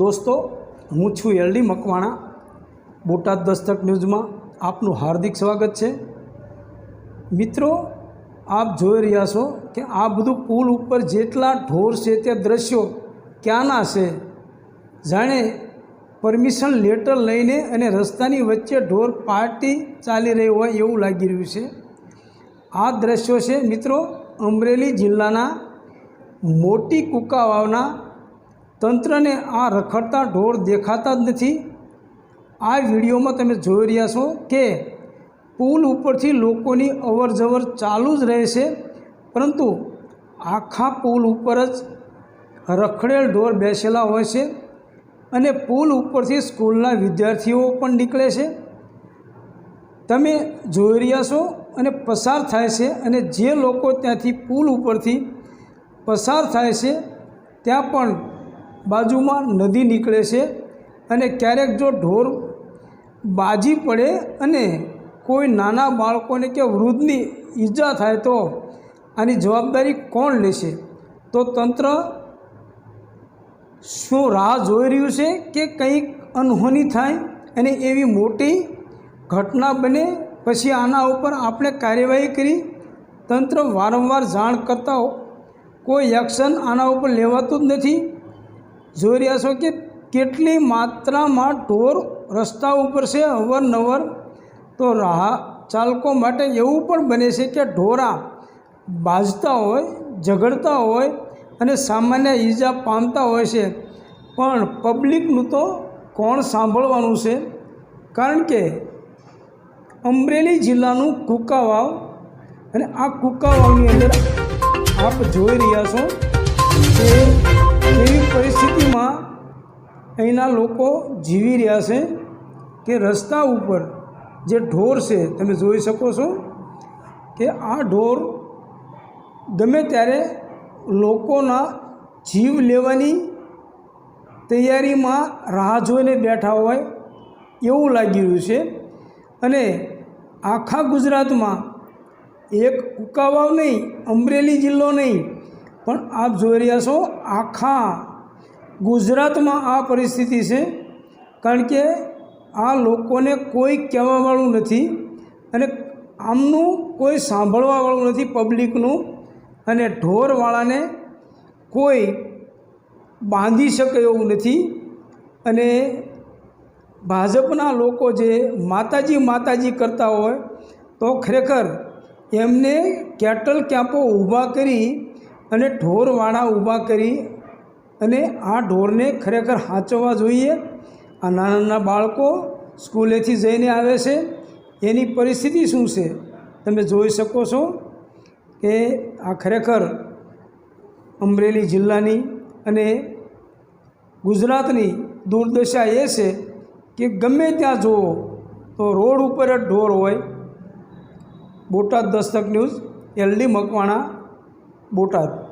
દોસ્તો, હું છું એલડી મકવાણા, બોટાદ દસ્તક ન્યૂઝમાં આપનું હાર્દિક સ્વાગત છે. મિત્રો, આપ જોઈ રહ્યા છો કે આ બધું પુલ ઉપર જેટલા ઢોર છે તે દ્રશ્યો ક્યાંના છે? જાણે પરમિશન લેટર લઈને અને રસ્તાની વચ્ચે ઢોર પાર્ટી ચાલી રહી હોય એવું લાગી રહ્યું છે. આ દ્રશ્યો છે મિત્રો અમરેલી જિલ્લાના મોટી કુકાવાવના તંત્રને આ રખડતા ઢોર દેખાતા જ નથી. આ વિડીયોમાં તમે જોઈ રહ્યા છો કે પુલ ઉપરથી લોકોની અવર જવર ચાલુ જ રહે છે, પરંતુ આખા પુલ ઉપર જ રખડેલ ઢોર બેસેલા હોય છે અને પુલ ઉપરથી સ્કૂલના વિદ્યાર્થીઓ પણ નીકળે છે. તમે જોઈ રહ્યા છો અને પસાર થાય છે અને જે લોકો ત્યાંથી પુલ ઉપરથી પસાર થાય છે, ત્યાં પણ બાજુમાં નદી નીકળે છે અને ક્યારેક જો ઢોર બાજી પડે અને કોઈ નાના બાળકોને કે વૃદ્ધની ઈજા થાય તો આની જવાબદારી કોણ લેશે? તો તંત્ર શું રાહ જોઈ રહ્યું છે કે કંઈક અનહોની થાય અને એવી મોટી ઘટના બને? પછી આના ઉપર આપણે કાર્યવાહી કરી. તંત્ર વારંવાર જાણ કરતા કોઈ એક્શન આના ઉપર લેવાતું જ નથી. જોઈ રહ્યા છો કે કેટલી માત્રામાં ઢોર રસ્તા ઉપર છે અવરનવર. તો રાહ ચાલકો માટે એવું પણ બને છે કે ઢોરા બાજતા હોય, ઝઘડતા હોય અને સામાન્ય ઈજા પામતા હોય છે. પણ પબ્લિકનું તો કોણ સાંભળવાનું છે? કારણ કે અમરેલી જિલ્લાનું કુકાવાવ અને આ કુકાવાવની અંદર આપ જોઈ રહ્યા છો કે એવી પરિસ્થિતિમાં અહીંના લોકો જીવી રહ્યા છે કે રસ્તા ઉપર જે ઢોર છે, તમે જોઈ શકો છો કે આ ઢોર ગમે ત્યારે લોકોના જીવ લેવાની તૈયારીમાં રાહ જોઈને બેઠા હોય એવું લાગી રહ્યું છે. અને આખા ગુજરાતમાં એક ઉકાવાવ નહીં, અમરેલી જિલ્લો નહીં પણ આપ જોઈ રહ્યા છો, આખા ગુજરાતમાં આ પરિસ્થિતિ છે, કારણ કે આ લોકોને કોઈ કહેવાવાળું નથી અને આમનું કોઈ સાંભળવાવાળું નથી પબ્લિકનું અને ઢોરવાળાને કોઈ બાંધી શકે એવું નથી અને ભાજપના લોકો જે માતાજી માતાજી કરતા હોય તો ખરેખર એમને કેટલ કેમ્પો ઊભા કરી અને ઢોરવાળા ઊભા કરી અને આ ઢોરને ખરેખર સાચવવા જોઈએ. આ નાના નાના બાળકો સ્કૂલેથી જઈને આવે છે. એની પરિસ્થિતિ શું છે? તમે જોઈ શકો છો કે આ ખરેખર અમરેલી જિલ્લાની અને ગુજરાતની દુર્દશા એ છે કે ગમે ત્યાં જુઓ તો રોડ ઉપર જ ઢોર હોય. Botad Dastak news, LD Makwana Botad.